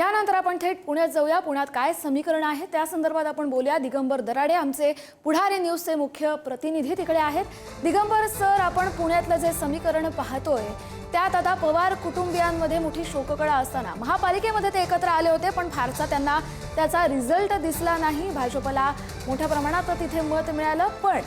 यानंतर आपण थेट पुण्यात जाऊया. पुण्यात काय समीकरण आहे? त्या संदर्भात आपण बोलूया. दिगंबर दराडे आमचे पुढारी न्यूजचे मुख्य प्रतिनिधी तिकडे आहेत. दिगंबर सर आपण पुण्यातलं जे समीकरण पाहतोय त्यात आता पवार कुटुंबियांमध्ये मोठी शोककळा असताना महापालिकेमध्ये ते एकत्र आले होते पण फारसा त्यांना त्याचा रिझल्ट दिसला नाही. भाजपला मोठ्या प्रमाणात तिथे मत मिळालं पण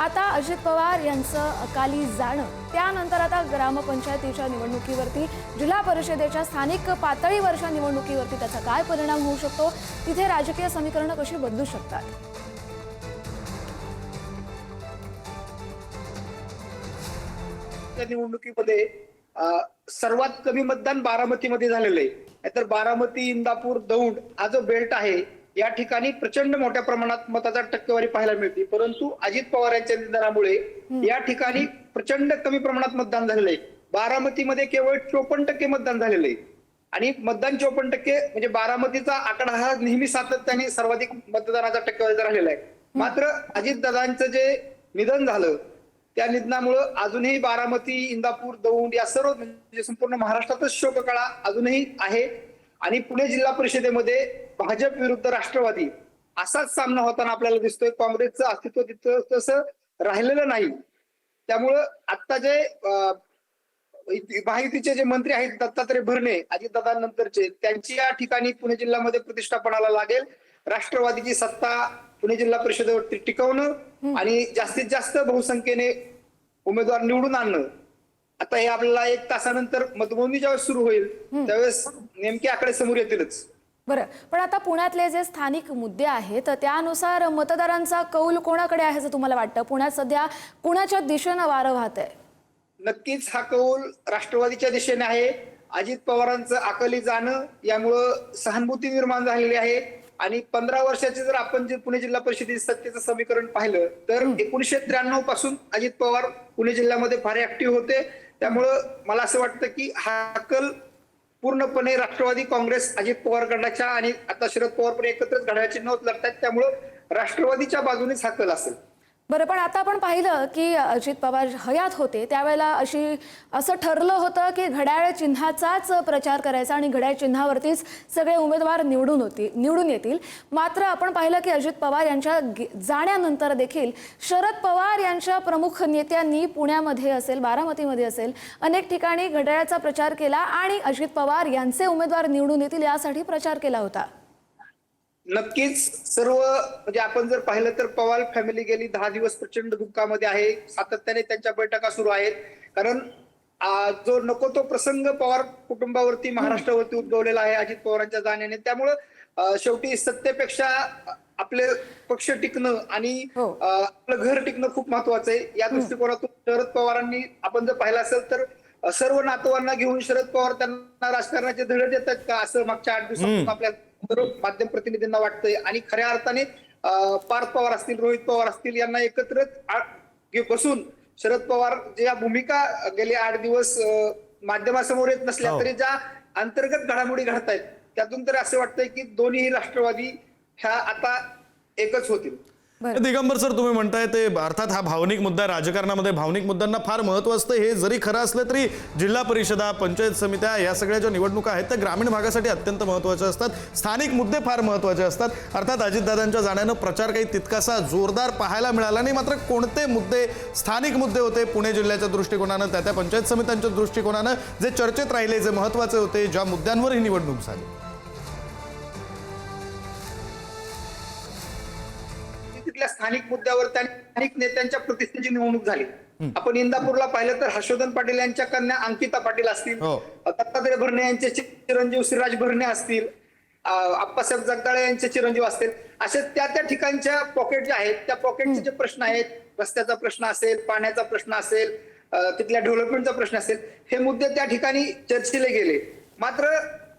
आता अजित पवार यांचं अकाली जाणं. त्यानंतर आता ग्रामपंचायतीच्या निवडणुकीवरती जिल्हा परिषदेच्या स्थानिक पातळीवरच्या निवडणुकीवरती त्याचा काय परिणाम होऊ शकतो? तिथे राजकीय समीकरणं कशी बदलू शकतात? निवडणुकीमध्ये सर्वात कमी मतदान बारामतीमध्ये झालेलं आहे. तर बारामती इंदापूर दौंड हा जो बेल्ट आहे या ठिकाणी प्रचंड मोठ्या प्रमाणात मताचा टक्केवारी पाहायला मिळते. परंतु अजित पवार यांच्या निधनामुळे या ठिकाणी प्रचंड कमी प्रमाणात मतदान झालेलं आहे. बारामतीमध्ये केवळ चोपन्न टक्के मतदान झालेलं आहे. आणि मतदान चोपन्न टक्के म्हणजे बारामतीचा आकडा हा नेहमी सातत्याने सर्वाधिक मतदानाचा टक्केवारी राहिलेला आहे. मात्र अजितदादांचं जे निधन झालं त्या निधनामुळं अजूनही बारामती इंदापूर दौंड या सर्व म्हणजे संपूर्ण महाराष्ट्रातच शोककळा अजूनही आहे. आणि पुणे जिल्हा परिषदेमध्ये भाजप विरुद्ध राष्ट्रवादी असाच सामना होताना आपल्याला दिसतोय. काँग्रेसचं अस्तित्व तिथं तसं राहिलेलं नाही. त्यामुळं आता जे महायुतीचे जे मंत्री आहेत दत्तात्रय भरणे अजितदादांनंतरचे त्यांची या ठिकाणी पुणे जिल्ह्यामध्ये प्रतिष्ठापनाला लागेल. राष्ट्रवादीची सत्ता पुणे जिल्हा परिषदेवरती टिकवणं आणि जास्तीत जास्त बहुसंख्येने उमेदवार निवडून आणणं. आता हे आपल्याला एक तासानंतर मतमोजणी ज्यावेळेस सुरू होईल त्यावेळेस नेमके आकडे समोर येतीलच. बरं पण आता पुण्यातले जे स्थानिक मुद्दे आहेत त्यानुसार मतदारांचा कौल कोणाकडे आहे असं तुम्हाला वाटतं? पुण्यात सध्या कुणाच्या दिशेनं वारं वाहत आहे? नक्कीच हा कौल राष्ट्रवादीच्या दिशेने आहे. अजित पवारांचं आकली जाणं यामुळं सहानुभूती निर्माण झालेली आहे. आणि पंधरा वर्षाचे जर आपण जे पुणे जिल्हा परिषदेचे सत्तेचं समीकरण पाहिलं तर एकोणीशे त्र्याण्णवपासून अजित पवार पुणे जिल्ह्यामध्ये फार ऍक्टिव्ह होते. त्यामुळं मला असं वाटतं की हा कल पूर्णपणे राष्ट्रवादी काँग्रेस अजित पवार गटाच्या आणि आता शरद पवार पण एकत्रच घड्याळाची नोंद लागतात त्यामुळं राष्ट्रवादीच्या बाजूनेच हा कल असेल. बरं पण आता आपण पाहिलं की अजित पवार हयात होते. त्यावेळेला अशी असं ठरलं होतं की घड्याळ चिन्हाचाच प्रचार करायचा आणि घड्याळ चिन्हावरतीच सगळे उमेदवार निवडून होती निवडून येतील. मात्र आपण पाहिलं की अजित पवार यांच्या गे- जाण्यानंतर देखील शरद पवार यांच्या प्रमुख नेत्यांनी पुण्यामध्ये असेल बारामतीमध्ये असेल अनेक ठिकाणी घड्याळाचा प्रचार केला आणि अजित पवार यांचे उमेदवार निवडून येतील यासाठी प्रचार केला होता. नक्कीच सर्व म्हणजे आपण जर पाहिलं तर पवार फॅमिली गेली दहा दिवस प्रचंड दुःखामध्ये आहे. सातत्याने त्यांच्या बैठका सुरू आहेत. कारण जो नको तो प्रसंग पवार कुटुंबावरती महाराष्ट्रावरती उद्भवलेला आहे अजित पवारांच्या जाण्याने. त्यामुळं शेवटी सत्तेपेक्षा आपले पक्ष टिकणं आणि हो. आपलं घर टिकणं खूप महत्वाचं आहे. या दृष्टिकोनातून शरद पवारांनी आपण जर पाहिलं असेल तर सर्व नातवांना घेऊन शरद पवार त्यांना राजकारणाचे धडे देतात का? असं मागच्या आठ दिवसापासून आपल्या माध्यम प्रतिनिधींना वाटतंय आणि खऱ्या अर्थाने पार्थ पवार असतील रोहित पवार असतील यांना एकत्र आ- घे- बसून शरद पवार ज्या भूमिका गेले आठ दिवस माध्यमासमोर येत नसल्या हो. तरी ज्या अंतर्गत घडामोडी घडतायत त्यातून तर असं वाटतंय की दोन्ही राष्ट्रवादी ह्या आता एकच होतील दिगंबर सर तुम्ही म्हणताय ते अर्थात हा भावनिक मुद्दा राजकारणामध्ये भावनिक मुद्द्यांना फार महत्त्व असतं. हे जरी खरं असलं तरी जिल्हा परिषदा पंचायत समित्या या सगळ्या ज्या निवडणुका आहेत त्या ग्रामीण भागासाठी अत्यंत महत्त्वाच्या असतात. स्थानिक मुद्दे फार महत्त्वाचे असतात. अर्थात अजितदादांच्या जाण्यानं प्रचार काही तितकासा जोरदार पाहायला मिळाला नाही. मात्र कोणते मुद्दे स्थानिक मुद्दे होते पुणे जिल्ह्याच्या दृष्टिकोनानं त्या त्या पंचायत समित्यांच्या दृष्टिकोनानं जे चर्चेत राहिले जे महत्त्वाचे होते ज्या मुद्द्यांवर ही निवडणूक झाली. तिथल्या स्थानिक मुद्द्यावर त्या स्थानिक नेत्यांच्या प्रतिष्ठेची निवडणूक झाली. आपण इंदापूरला पाहिलं तर हर्षवर्धन पाटील यांच्या कन्या अंकिता पाटील असतील. हो. दत्तात्रय भरणे यांचे चिरंजीव श्रीराज भरणे असतील. आप्पासाहेब जगदाळे यांचे चिरंजीव असतील. असे त्या त्या ठिकाणच्या पॉकेट जे आहेत त्या पॉकेटचे जे प्रश्न आहेत रस्त्याचा प्रश्न असेल पाण्याचा प्रश्न असेल तिथल्या डेव्हलपमेंटचा प्रश्न असेल हे मुद्दे त्या ठिकाणी चर्चेले गेले. मात्र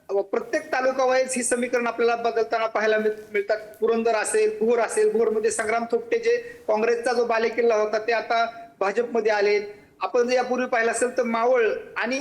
प्रत्येक तालुका वाईज ही समीकरण आपल्याला बदलताना पाहायला मिळ- मिळतात. पुरंदर असेल भोर असेल भोरमध्ये संग्राम थोपटे जे काँग्रेसचा जो बालेकिल्ला होता ते आता भाजपमध्ये आले. आपण जर यापूर्वी पाहिलं असेल तर मावळ आणि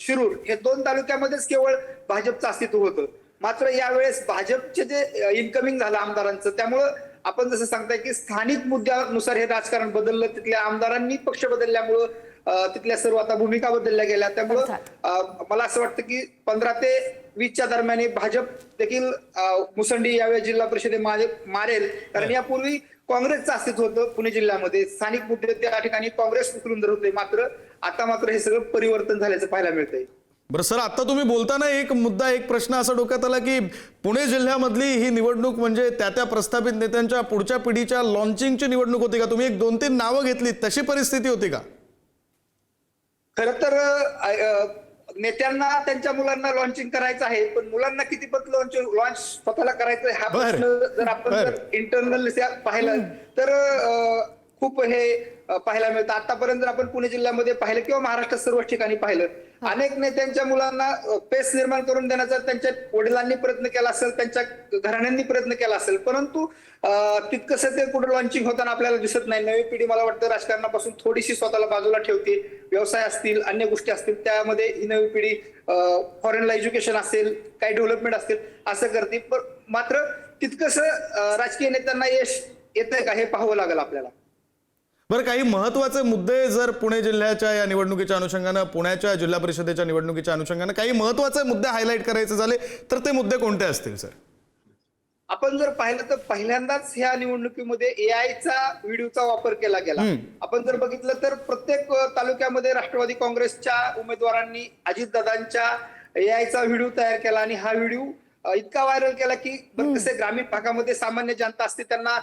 शिरूर हे दोन तालुक्यामध्येच केवळ भाजपचं अस्तित्व होतं. मात्र यावेळेस भाजपचे जे इन्कमिंग झालं आमदारांचं त्यामुळं आपण जसं सांगताय की स्थानिक मुद्द्यानुसार हे राजकारण बदललं तिथल्या आमदारांनी पक्ष बदलल्यामुळं तिथल्या सर्व आता भूमिका बदलल्या गेल्या. त्यामुळं मला असं वाटतं की पंधरा ते वीसच्या दरम्यान हे भाजप देखील मुसंडी यावेळी जिल्हा परिषदे मारेल. कारण यापूर्वी काँग्रेसचं अस्तित्व होतं पुणे जिल्ह्यामध्ये. स्थानिक मुद्दे त्या ठिकाणी काँग्रेस उचलून धरत होते. मात्र आता मात्र हे सगळं परिवर्तन झाल्याचं पाहायला मिळतंय. बरं सर आता तुम्ही बोलताना एक मुद्दा एक प्रश्न असा डोक्यात आला की पुणे जिल्ह्यामधली ही निवडणूक म्हणजे त्या त्या प्रस्थापित नेत्यांच्या पुढच्या पिढीच्या लॉन्चिंगची निवडणूक होती का? तुम्ही एक दोन तीन नावं घेतली तशी परिस्थिती होती का? खर तर नेत्यांना त्यांच्या मुलांना लॉन्चिंग करायचं आहे पण मुलांना किती पत लॉन्च लॉन्च स्वतःला करायचं हा. प्रश्न जर आपण इंटरनल पाहिलं तर खूप हे पाहायला मिळतं. आतापर्यंत जर आपण पुणे जिल्ह्यामध्ये पाहिलं किंवा महाराष्ट्रात सर्व ठिकाणी पाहिलं अनेक नेत्यांच्या मुलांना पेस निर्माण करून देण्याचा त्यांच्या वडिलांनी प्रयत्न केला असेल त्यांच्या घराण्यांनी प्रयत्न केला असेल परंतु तितकस तितकंसं ते कुठे लॉन्चिंग होताना आपल्याला दिसत नाही. नवी पिढी मला वाटतं राजकारणापासून थोडीशी स्वतःला बाजूला ठेवते. व्यवसाय असतील अन्य गोष्टी असतील त्यामध्ये ही नवी पिढी फॉरेनला एज्युकेशन असेल काही डेव्हलपमेंट असतील असं करते. पण मात्र तितकंसं राजकीय नेत्यांना यश येतंय का हे पाहावं लागेल आपल्याला. बरं काही महत्त्वाचे मुद्दे जर पुणे जिल्ह्याच्या या निवडणुकीच्या अनुषंगानं पुण्याच्या जिल्हा परिषदेच्या निवडणुकीच्या अनुषंगानं काही महत्त्वाचे मुद्दे हायलाईट करायचे झाले तर ते मुद्दे कोणते असतील सर आपण जर पाहिलं तर पहिल्यांदाच ह्या निवडणुकीमध्ये एआयचा व्हिडिओचा वापर केला गेला. आपण जर बघितलं तर प्रत्येक तालुक्यामध्ये राष्ट्रवादी काँग्रेसच्या उमेदवारांनी अजितदादांच्या एआयचा व्हिडिओ तयार केला आणि हा व्हिडिओ इतका व्हायरल केला की कसे ग्रामीण भागामध्ये सामान्य जनता असते त्यांना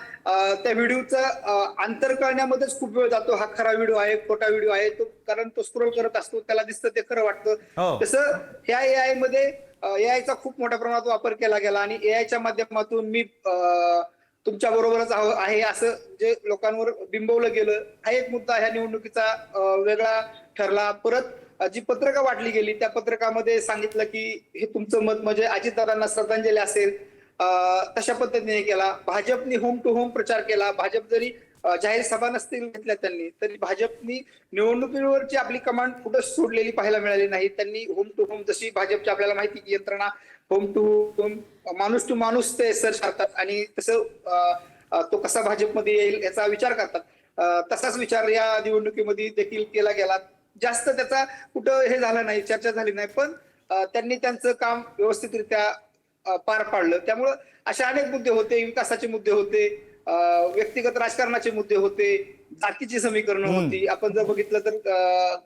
त्या व्हिडिओचं अंतर कळण्यामध्येच खूप वेळ जातो. हा खरा व्हिडिओ आहे खोटा व्हिडिओ आहे. तो कारण तो स्क्रोल करत असतो त्याला दिसतं ते खरं हो. वाटतं तसं ह्या एआयमध्ये एआयचा खूप मोठ्या प्रमाणात वापर केला गेला आणि एआयच्या माध्यमातून मी तुमच्या बरोबरच आहो- असं जे लोकांवर बिंबवलं गेलं हा एक मुद्दा ह्या निवडणुकीचा वेगळा ठरला. परत जी पत्रकं वाटली गेली त्या पत्रकामध्ये सांगितलं की हे तुमचं मत म्हणजे अजितदादांना श्रद्धांजली असेल. अं, तशा पद्धतीने केला. भाजपने होम टू होम प्रचार केला. भाजप जरी जाहीर सभा नसतील घेतल्या त्यांनी तरी भाजपनी निवडणुकीवरची आपली कमांड कुठं सोडलेली पाहायला मिळाली नाही. त्यांनी होम टू होम जशी भाजपची आपल्याला माहिती की यंत्रणा होम टू होम माणूस टू माणूस ते सर्च करतात आणि तसं तो कसा भाजपमध्ये येईल याचा विचार करतात. तसाच विचार या निवडणुकीमध्ये देखील केला गेला. जास्त त्याचा कुठं हे झालं नाही चर्चा झाली नाही पण त्यांनी त्यांचं काम व्यवस्थितरित्या पार पाडलं. त्यामुळं असे अनेक मुद्दे होते विकासाचे मुद्दे होते व्यक्तिगत राजकारणाचे मुद्दे होते जातीची समीकरणं होती. आपण जर बघितलं तर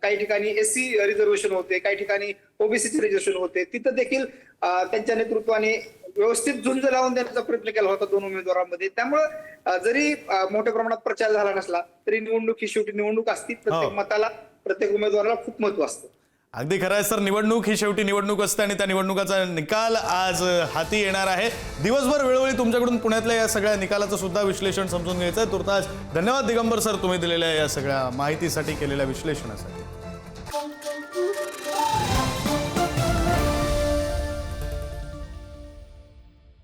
काही ठिकाणी एससी रिझर्वेशन होते काही ठिकाणी ओबीसीचे रिझर्वेशन होते. तिथं देखील त्यांच्या नेतृत्वाने व्यवस्थित झुंज लावून देण्याचा प्रयत्न केला होता दोन उमेदवारांमध्ये. त्यामुळं जरी मोठ्या प्रमाणात प्रचार झाला नसला तरी निवडणूक ही शेवटी निवडणूक असती. प्रत्येक हो. मताला प्रत्येक उमेदवाराला खूप महत्त्व असतं. अगदी खरं आहे सर. निवडणूक ही शेवटी निवडणूक असते आणि त्या निवडणुकाचा निकाल आज हाती येणार आहे. दिवसभर वेळोवेळी तुमच्याकडून पुण्यातल्या या सगळ्या निकालाचं सुद्धा विश्लेषण समजून घ्यायचं आहे तुर्तास धन्यवाद दिगंबर सर तुम्ही दिलेल्या या सगळ्या माहितीसाठी केलेल्या विश्लेषणासाठी.